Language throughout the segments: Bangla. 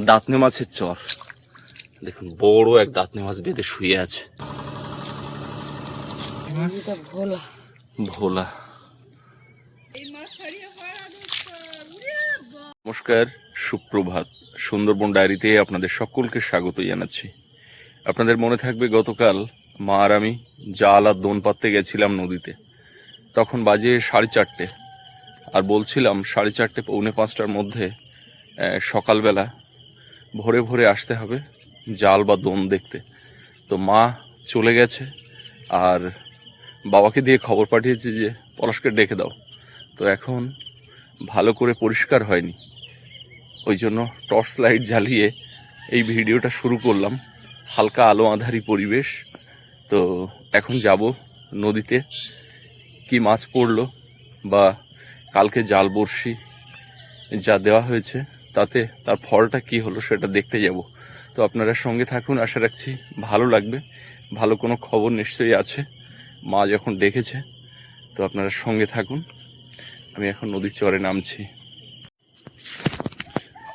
দাঁতনে মাছের চর। দেখুন, বড় এক দাঁতনে মাছ বেঁধে শুয়ে আছে। ভোলা। নমস্কার, সুপ্রভাত। সুন্দরবন ডায়েরিতে আপনাদের সকলকে স্বাগত জানাচ্ছি। আপনাদের মনে থাকবে, গতকাল মা আর আমি জাল আর দোন পাততে গেছিলাম নদীতে। তখন বাজে সাড়ে চারটে। আর বলছিলাম, সাড়ে চারটে, পৌনে পাঁচটার মধ্যে সকালবেলা ভোরে ভোরে আসতে হবে, জাল বা দোন দেখতে। তো মা চলে গেছে, আর বাবাকে দিয়ে খবর পাঠিয়েছি যে পলাশকে ডেকে দাও। তো এখন ভালো করে পরিষ্কার হয়নি। ওই জন্য টর্চ লাইট জ্বালিয়ে এই ভিডিওটা শুরু করলাম। হালকা আলো আঁধারি পরিবেশ। তো এখন যাব নদীতে। কি মাছ পড়ল বা কালকে জাল বড়শি যা দেওয়া হয়েছে। তাতে তার ফলটা কি হলো সেটা দেখতে যাব। তো আপনারা সঙ্গে থাকুন, আশা রাখছি ভালো লাগবে। ভালো কোনো খবর নিশ্চয়ই আছে। মা যখন ডেকেছে তো আপনারা সঙ্গে থাকুন। আমি এখন নদীর চরে নামছি।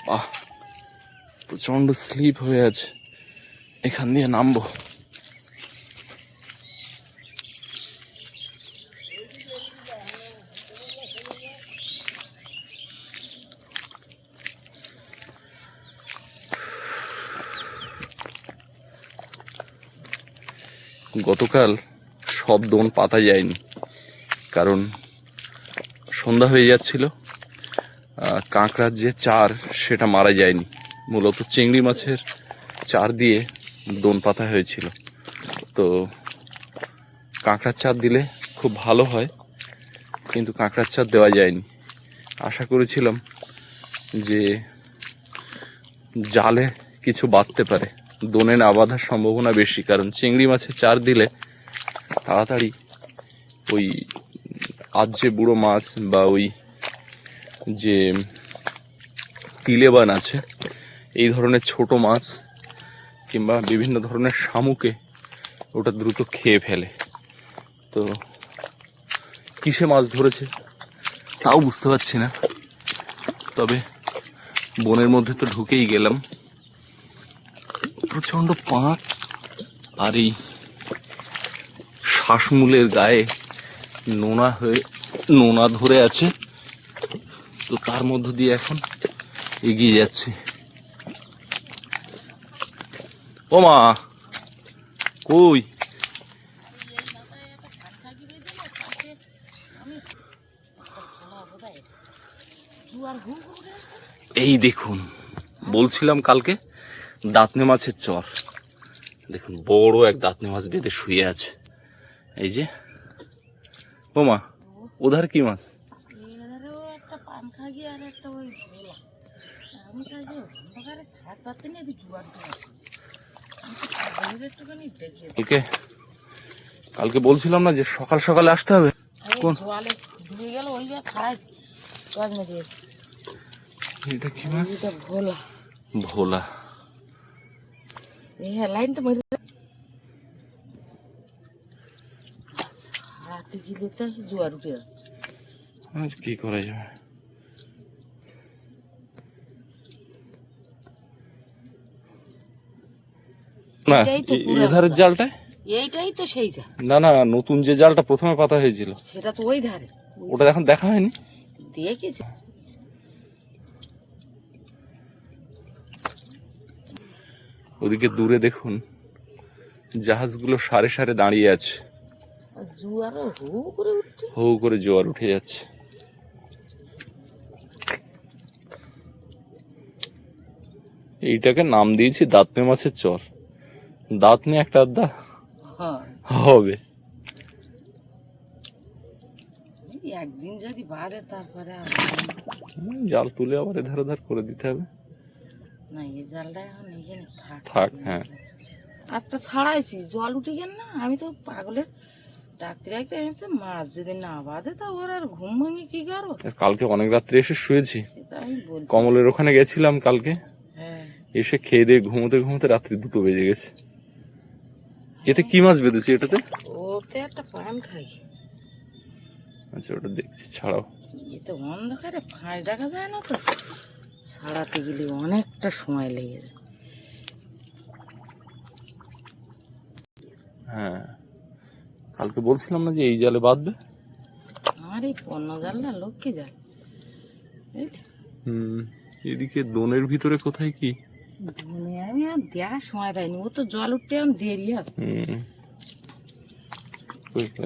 আহ, প্রচণ্ড স্লিপ হয়ে আছে। এখান দিয়ে নামবো। গতকাল সব দোন পাতা যায়নি, কারণ সন্ধ্যা হয়ে যাচ্ছিল কাঁকড়ার যে চার সেটা মারা যায়নি। মূলত চিংড়ি মাছের চার দিয়ে দোন পাতা হয়েছিল। তো কাঁকড়ার চার দিলে খুব ভালো হয়, কিন্তু কাঁকড়ার চার দেওয়া যায়নি। আশা করেছিলাম যে জালে কিছু বাঁধতে পারে। দোনে না বাঁধার সম্ভাবনা বেশি, কারণ চিংড়ি মাছের চার দিলে তাড়াতাড়ি ওই আজ যে বুড়ো মাছ বা ওই যে তিলেবান আছে, এই ধরনের ছোট মাছ কিংবা বিভিন্ন ধরনের শামুকে ওটা দ্রুত খেয়ে ফেলে। তো কিসে মাছ ধরেছে তাও বুঝতে পারছি না, তবে বনের মধ্যে তো ঢুকেই গেলাম। প্রচণ্ড পাঁক আর এই শ্বাসমূলের গায়ে নোনা হয়ে, নোনা ধরে আছে। তো তার মধ্য দিয়ে এখন এগিয়ে যাচ্ছে। ও মা, কই? এই দেখুন, বলছিলাম কালকে দাঁতনে মাছের চর। দেখুন বড় এক দাঁতনে মাছ বেঁধে শুয়ে আছে। এই যে। ও মা ওধার কি মাছ? দিই। কালকে বলছিলাম না যে সকাল সকালে আসতে হবে? কোন? এটা কি মাছ? ভোলা। ভোলা। হ্যাঁ লাইনটা মেরে হারাতে গেলে তো জোয়ার উঠে যাচ্ছে আর কি করা যাবে? না এধারের জালটা এইটাই তো সেই না না নতুন যে জালটা প্রথমে পাতা হয়েছিল সেটা তো ওই ধারে। ওটা এখন দেখা হয়নি? দেখেছি। ওদিকে দূরে দেখুন জাহাজগুলো সারে সারে দাঁড়িয়ে আছে। হু করে জোয়ার উঠে যাচ্ছে। এইটাকে নাম দিয়েছি দাঁতনে মাছের চর। দাঁতনে একটা আধা হ্যাঁ। হবে। একদিন যদি বাড়ে তারপরে জাল তুলে আবার এধার ওধার করে দিতে হবে না এই জালটা এখন এখানে থাক হ্যাঁ। একটা ছাড়াইছি জল উঠে গেল না আমি তো পাগলের ডাকতে ডাকতে আমি তো মাছ যদি না বাঁধে তা ওর আর ঘুম ভাঙি কি আর কালকে অনেক রাত্রে এসে শুয়েছি। কমলের ওখানে গেছিলাম কালকে। হ্যাঁ। এসে খেয়ে দিয়ে ঘুমোতে ঘুমোতে রাত্রি দুটো বেজে গেছে। এতে কি মাছ বেঁধেছি এটাতে? ওতে একটা পান খাই। আচ্ছা ওটা দেখছি ছাড়াও। এতে অন্ধকারে ফাঁস দেখা যায় না তো? ছাড়াতে গেলে অনেকটা সময় লেগে যায়। হ্যাঁ। কালকে বলছিলাম না যে এই জালে বাঁধবে? এই পণ্য জাল না লক্ষ্মী জাল? হুম এদিকে দোনের ভিতরে কোথায় কি? মানে আমি আর দেওয়ার সময় পাইনি। ও তো জল উঠতে আমি দেরি আছে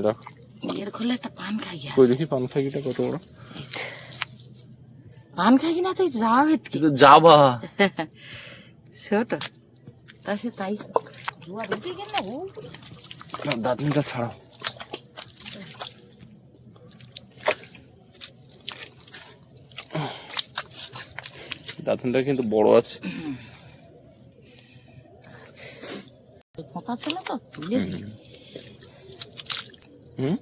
রাখ। এর খোলে একটা পান খাই কই দেখি পান খাগিটা কত বড়? পান খাই না তুই যাওয়া ভেটকি কিন্তু যাবা। ছোট। তা সে তাই। দাঁতনিটা ছাড়াও। দাঁতনটা কিন্তু বড় আছে। কথা ছিল তো? তুলে হুম।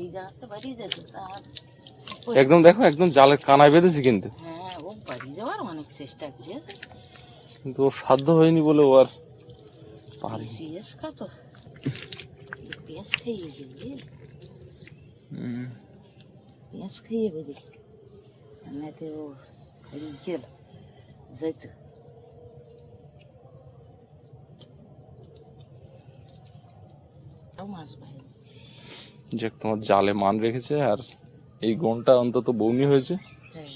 এই জায়গাটা বাড়িয়ে যেত তার একদম দেখো একদম জালের কানায় বেঁধেছে কিন্তু। হ্যাঁ ও বাড়ি যাওয়ার অনেক চেষ্টা করেছে। কিন্তু ওর সাধ্য হয়নি বলে ও আর পারি। সিএস কত? পেঁয়াজ খেয়ে গেলি পেঁয়াজ খেয়ে বেরি এমনিতে ও এদিক গেল যাইত। তাও মাছ পাই যাক তোমার জালে মান রেখেছে আর এই গনটা অন্তত বৌনি হয়েছে হ্যাঁ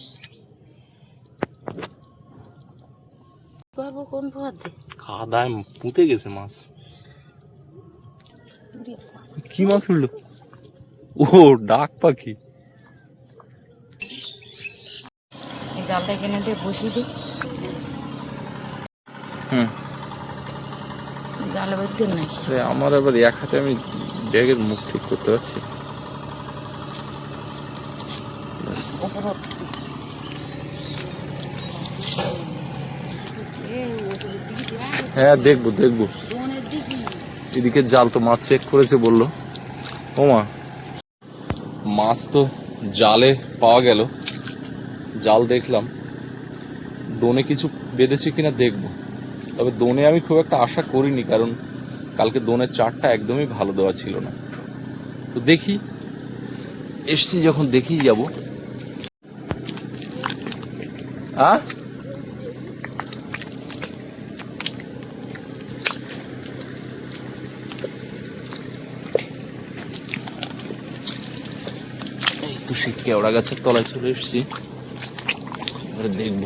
করব কোন পথ দিয়ে কাদায় পুঁতে গেছে মাছ কি মাছ উঠল ও ডাক পাখি জালটা কিনে দিয়ে বসিয়ে দিই হুম জালে নাকি আমার আবার এক হাতে আমি ব্যাগের মুখ ঠিক করতে পারছি হ্যাঁ দেখব দেখব। এদিকে জাল তো মাছ চেক করেছে, বলল। ও মা। মাছ তো জালে পাওয়া গেল। জাল দেখলাম। দোনে কিছু বেঁধেছে কিনা দেখব। তবে দোনে আমি খুব একটা আশা করিনি, কারণ কালকে দোনের চারটা একদমই ভালো দেওয়া ছিল না। তো দেখি। এসছি যখন দেখি যাব। আ? এই তো সেই কেওড়া গাছের তলায় চলে এসেছি। দেখব।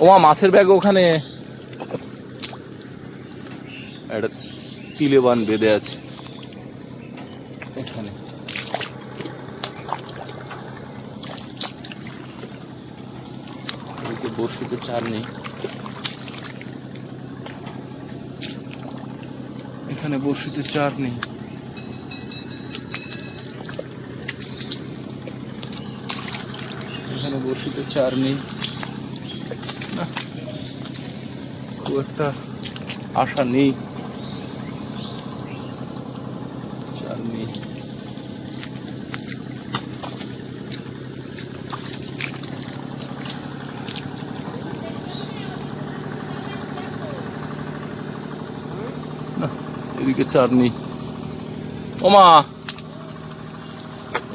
ও মা মাছের ব্যাগ ওখানে। একটা তিলে বেঁধে আছে। এখানে। বড়শিতে চার নেই। এখানে বড়শিতে চার নেই এখানে বড়শিতে চার নেই খুব একটা আশা নেই। চার নেই এদিকে চার নেই ওমা,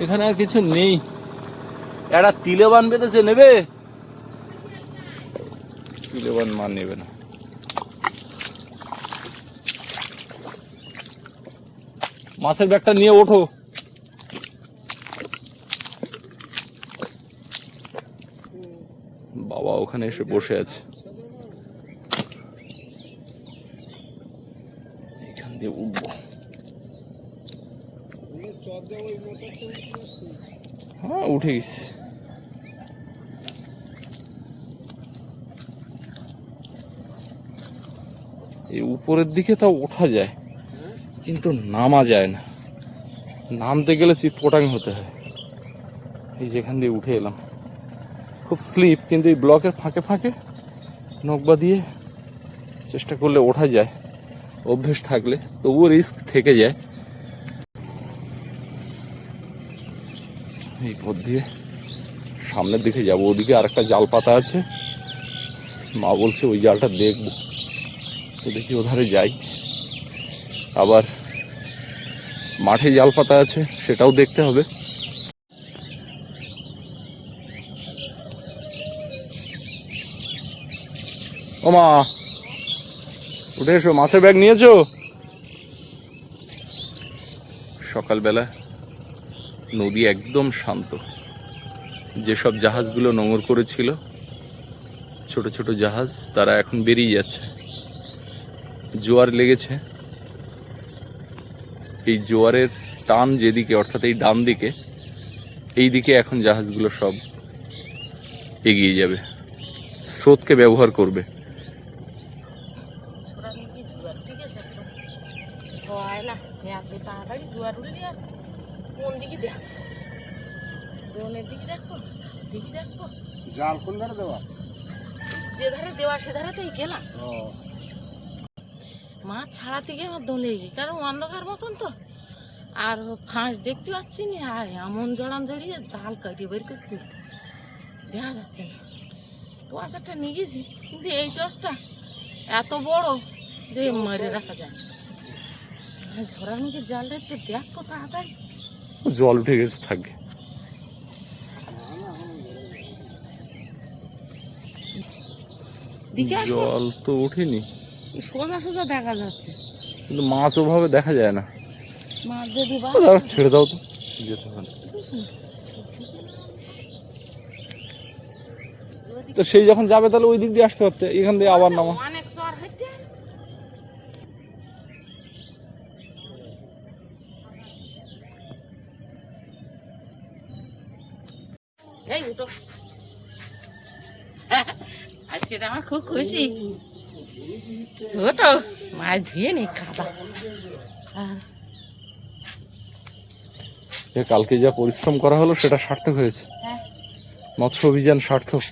এখানে আর কিছু নেই। একটা তিলেবান বেঁধেছে নেবে? তিলেবান মা নেবে না। মাছের ব্যাগটা নিয়ে ওঠো। বাবা ওখানে এসে বসে আছে। এখান দিয়ে উঠবো। হ্যাঁ উঠে গেছি। এই উপরের দিকে তাও ওঠা যায়, কিন্তু নামা যায় না। নামতে গেলে চিটপটাং হতে হয়। এই যেখান দিয়ে উঠে এলাম। খুব স্লিপ, কিন্তু এই ব্লকের ফাঁকে ফাঁকে নকবা দিয়ে চেষ্টা করলে ওঠা যায়, অভ্যেস থাকলে, তবুও রিস্ক থেকে যায়। এই পথ দিয়ে সামনের দিকে যাব, ওদিকে আরেকটা জাল পাতা আছে। মা বলছে, ওই জালটা দেখব। তো দেখি ওধারে যাই। আবার মাঠে জাল পাতা আছে, সেটাও দেখতে হবে। ও মা, উঠে এসো, মাছের ব্যাগ নিয়েছো? সকালবেলা নদী একদম শান্ত। যেসব জাহাজগুলো নোঙর করেছিল, ছোট ছোট জাহাজ, তারা এখন বেরিয়ে যাচ্ছে। জোয়ার লেগেছে। এই জোয়ারের টান যেদিকে, অর্থাৎ এই ডান দিকে এই দিকে এখন জাহাজগুলো সব এগিয়ে যাবে। স্রোতকে ব্যবহার করবে। দেওয়া গেলাম মাছ ছাড়াতে গিয়ে আমার দোলে গিয়ে কারণ অন্ধকার মতন তো। আর ফাঁস দেখতে পাচ্ছি না আর এমন জড়ান জড়িয়ে জাল কাটিয়ে বের করতে। দেখা যাচ্ছে না। কুয়াশাটা নিয়ে গেছি কিন্তু এই টসটা এত বড় যে মেরে রাখা যায়। ঝড়ার মুখে জালটা একটু দেখো তাড়াতাড়ি। জল উঠে গেছে থাকবে জল তো ওঠেনি। সোজা সোজা দেখা যাচ্ছে। কিন্তু মাছ ওভাবে দেখা যায় না। মাছ যদি ছেড়ে দাও তো। যেতে হবে। তো সেই যখন যাবে তাহলে ওই দিক দিয়ে আসতে পারতে এখান দিয়ে আবার নামা। আজকে আমার খুব খুশি। ওটো মাছ ধুয়ে নি খাতা আর কালকে যা পরিশ্রম করা হলো সেটা সার্থক হয়েছে। হ্যাঁ। মৎস্য অভিযান সার্থক।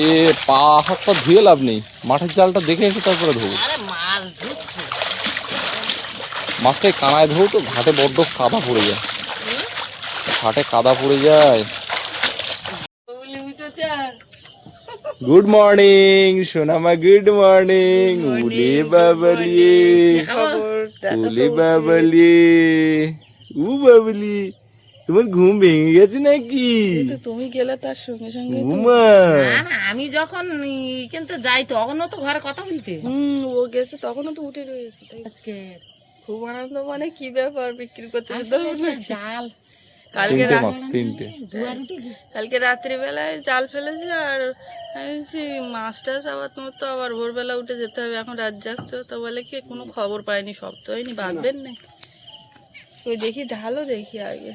এ পা হাত পা ধুয়ে লাভ নেই। মাঠের জালটা দেখে এসে তারপরে ধোবো। মাছটাই কানায় ধোও তো ঘাটে বড্ড কাদা পড়ে যায়। ঘাটে কাদা পড়ে যায় বলি উঠেছে আর গুড মর্নিং সোনামা গুড মর্নিং উলি বাবলি উলি বাবলি উ বাবলি তোমার ঘুম ভেঙে গেছে নাকি? তুমি গেলে তার সঙ্গে সঙ্গে ঘুমা না না আমি যখন কিন্তু যাই তখনও তো ঘরে কথা বলতে। হুম ও গেছে তখনও তো উঠে রয়েছে আজকে খুব আনন্দ মানে কি ব্যাপার বিক্রি করতে জাল। কালকে কালকে রাত্রিবেলায় জাল ফেলেছি আর বলছি মাছ টাছ আবার তোমার তো আবার ভোরবেলা উঠে যেতে হবে এখন রাত যাচ্ছ তো বলে কি কোনো খবর পাইনি শব্দ হয়নি বাঁধবেন না। ওই দেখি ঢালো দেখি আগে।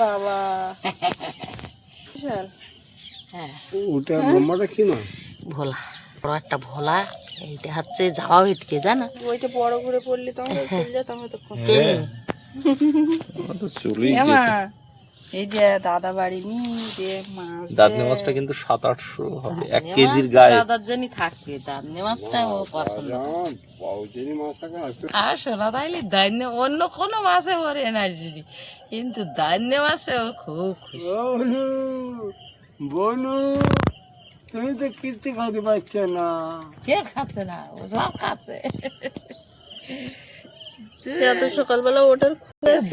বাবা। বিশাল। হ্যাঁ। ওটা কি না ভোলা বড় একটা ভোলা এইটা হচ্ছে যাওয়া হইতকে জানো? ওইটা বড় করে পড়লি তো আমরা চলে যেতাম তখন এই যে দাদা বাড়ি নি যে মাছ দাদনি দে। মাছটা কিন্তু সাত আটশো হবে এক কেজির গায়ে। দাদার জন্য থাকবে ও পছন্দ। আর শোনা তাইলে দান্য অন্য কোনো মাছে ওর এনার্জি কিন্তু দান্য মাছে ও খুব খুশি। বলু তুমি তো কিস্তি খাতে পারছ না। কে খাচ্ছে না? ও সব খাচ্ছে। এত সকালবেলা ওটার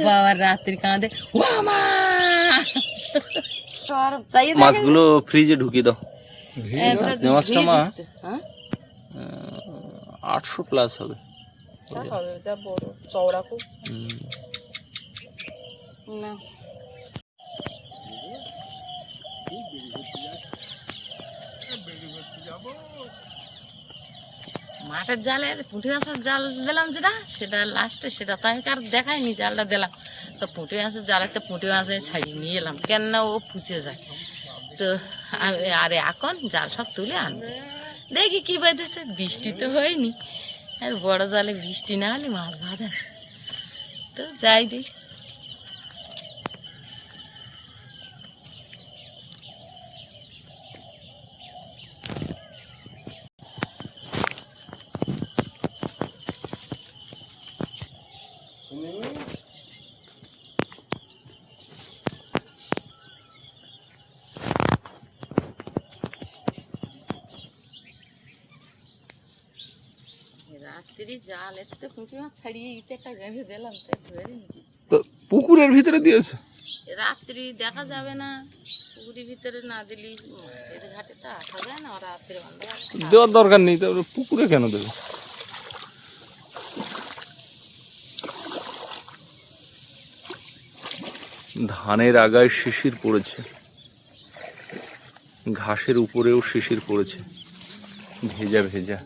বাবার রাত্রি কাঁদে ও মা! মাছগুলো ফ্রিজে ঢুকিয়ে দাও। মাছটা মা? হ্যাঁ? আটশো প্লাস হবে। যা হবে চওড়া খুব। না। মাঠের জালে, পুঁটি মাছের জাল দিলাম যেটা, সেটা লাস্টে সেটা তো আমি আর দেখাইনি, জালটা দিলাম। তো পুঁটি মাছের জালেতে পুঁটি মাছে ছাড়িয়ে নিয়ে এলাম, কেননা ও পুচে যায়। তো আমি আরে এখন জাল সব তুলে আনব। দেখি কী বেঁধেছে, বৃষ্টি তো হয়নি। আর বড় জালে বৃষ্টি না হলে মাছ বাঁধে তো যাই দিই রাত্রি জাল এতে পুঁটি মাছ ছাড়িয়ে ইতে একটা গেঁথে দিলাম তো ধরে তো পুকুরের ভিতরে দিয়েছে? রাত্রি দেখা যাবে না পুকুরের ভিতরে না দিলি মাছের ঘাটে তো আসা যায় না রাত্রে দেওয়ার দরকার নেই তারপরে পুকুরে কেন দেবে? ধানের আগায় শিশির পড়েছে ঘাসের উপরেও শিশির পড়েছে ভেজা ভেজা।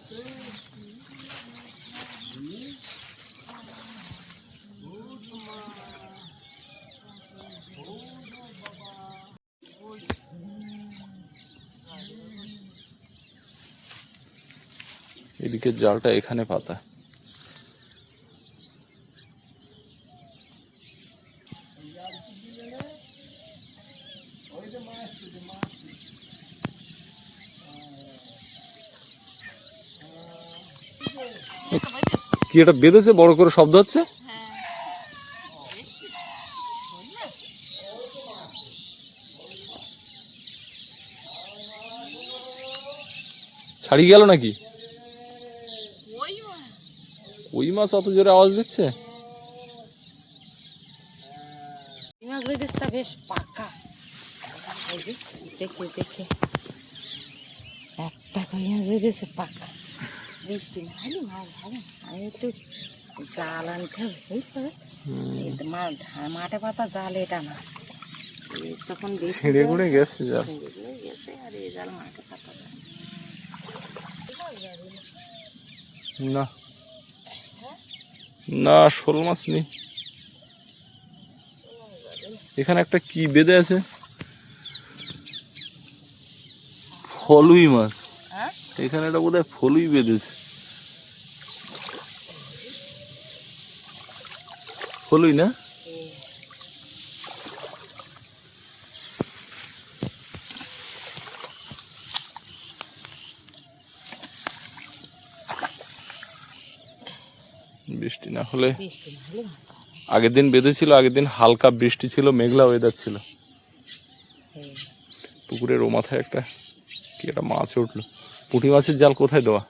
এদিকে জালটা এখানে পাতা। কি এটা বেঁধেছে? বড় করে শব্দ হচ্ছে? ছাড়িয়ে গেল নাকি ওই মাছ ওই মাছ অত জোরে আওয়াজ দিচ্ছে? বেশ পাকা। দেখে দেখে। একটা কই মাছ বেঁধেছে পাকা। বৃষ্টি না হলে মাছ হবে না। আমি একটু জাল আনতে হবে বুঝতে মাঠে পাতা জাল এটা না। তখন বেশি ছিঁড়ে গুড়ে গেছে জাল। গেছে আর এই জাল মাঠে পাতা। না। না শোল মাছ নেই। এখানে একটা কি বেঁধে আছে? ফলুই মাছ। এখানে এখানে বোধ বোধহয় ফলুই বেঁধেছে। ফলুই না বৃষ্টি না হলে। আগের দিন বেঁধেছিল আগের দিন হালকা বৃষ্টি ছিল মেঘলা ওয়েদার ছিল। পুকুরের ও মাথায় একটা কি একটা মাছ উঠল। পুঁটি মাছের জাল কোথায় দেওয়া?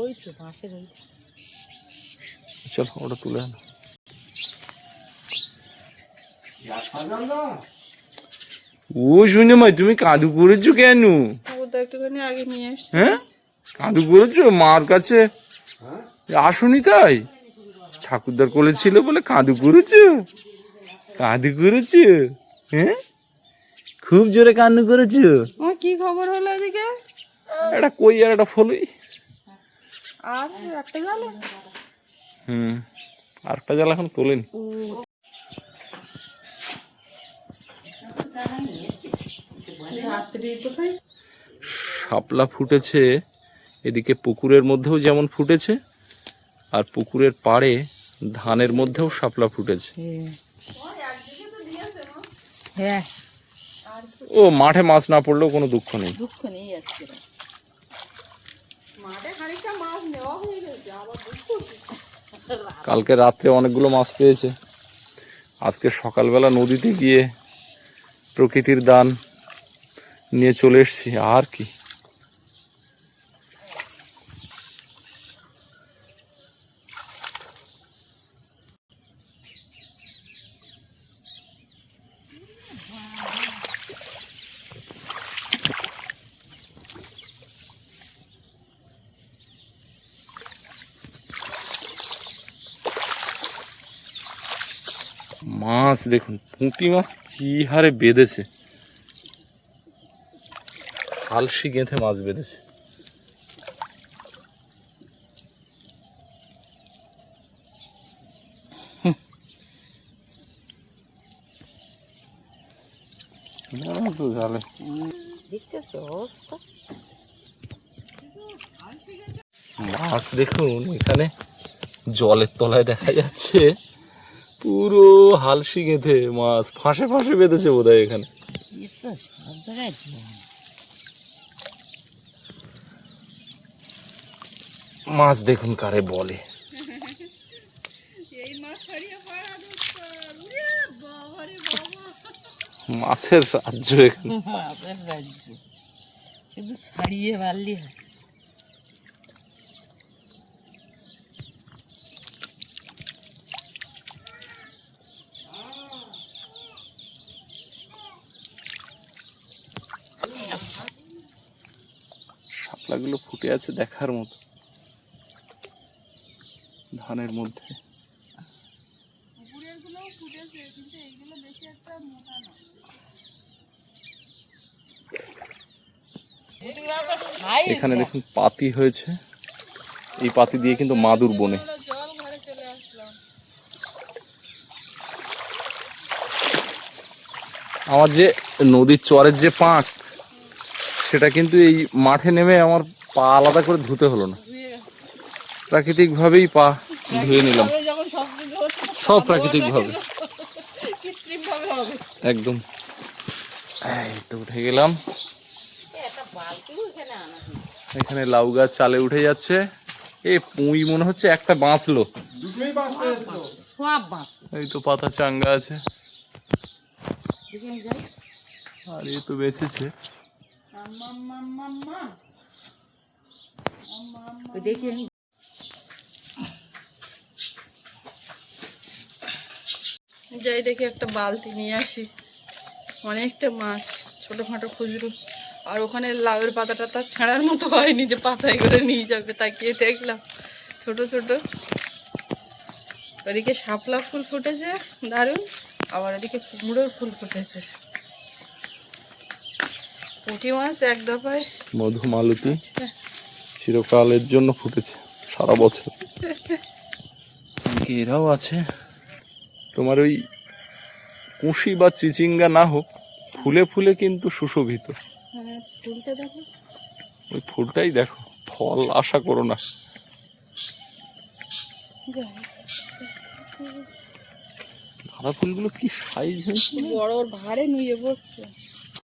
ওই তো মাছের চল ওটা তুলে আনো। ও শুনে মা তুমি কাঁদু করেছ কেন? ও তো একটুখানি আগে নিয়ে এসছি। হ্যাঁ? কাঁদু করেছ? মার কাছে? আসুনি তাই? ঠাকুরদার কোলে ছিল বলে কাঁদু করেছ। কাঁদু করেছ? হ্যাঁ? খুব জোরে কান্নু করেছ। কি খবর হলো এদিকে? একটা কই আর একটা ফলই। আর একটা জালে? হুম আরেকটা জাল এখন তোলেনি। শাপলা ফুটেছে এদিকে পুকুরের মধ্যেও যেমন ফুটেছে আর পুকুরের পাড়ে ধানের মধ্যেও শাপলা ফুটেছে। হ্যাঁ। ও মাঠে মাছ না পড়লেও কোনো দুঃখ নেই। দুঃখ আজকে? কালকে রাত্রে অনেকগুলো মাছ পেয়েছে। আজকে সকালবেলা নদীতে গিয়ে প্রকৃতির দান নিয়ে চলে এসেছি। আর কি। মাছ, দেখুন, পুঁটি মাছ কি হারে বেঁধেছে। হালসি গেঁথে মাছ বেঁধেছে। মাছ, দেখুন, এখানে জলের তলায় দেখা যাচ্ছে। পুরো হালসি গেঁথে মাছ ফাঁসে ফাঁসে বেঁধেছে বোধ হয় এখানে। মাছ দেখুন কারে বলে। এই মাছ ছাড়িয়ে পাড়া দোস্ত। উরে বাবা রে বাবা। মাছের রাজ্য এখানে। মাছের রাজ্য। শুধু ছাড়িয়ে পারলি হয় পাতাগুলো ফুটে আছে দেখার মতো। ধানের মধ্যে। এখানে দেখুন পাতি হয়েছে। এই পাতি দিয়ে কিন্তু মাদুর বনে। আমার যে নদীর চরের যে পাঁক সেটা কিন্তু এই মাঠে নেমে আমার পা আলাদা করে ধুতে হলো না। প্রাকৃতিকভাবেই পা ধুয়ে নিলাম। সব কিছু হচ্ছে সব প্রাকৃতিক ভাবে কৃত্রিম ভাবে হবে একদম। এই তো উঠে গেলাম। এখানে লাউ গাছ চালে উঠে যাচ্ছে। এ পুঁই মনে হচ্ছে একটা বাঁচলো। এই তো পাতা চাঙ্গা আছে। আর এ তো বেঁচেছে। দেখি যাই দেখি একটা বালতি নিয়ে আসি। অনেকটা মাছ ছোটো খাটো খুচরো। আর ওখানে লাউয়ের পাতাটা তার ছাড়ার মতো হয়নি যে পাতায় করে নিয়ে যাবে তাকিয়ে দেখলাম। ছোট ছোট। ওদিকে শাপলা ফুল ফুটেছে দারুণ। আবার ওদিকে কুমড়োর ফুল ফুটেছে। পুঁটি মাছ এক দফায়। মধুমালতী আছে। চিরকালের জন্য ফুটেছে সারা বছর। এরাও আছে। তোমার ওই কুশি বা চিচিঙ্গা না হোক ফুলে ফুলে কিন্তু সুশোভিত। হ্যাঁ, দেখো। ওই ফুলটাই দেখো ফল আশা করো না। গাঁদা ফুলগুলো কি সাইজ হয়েছে? বড় ভারে নুয়ে পড়ছে।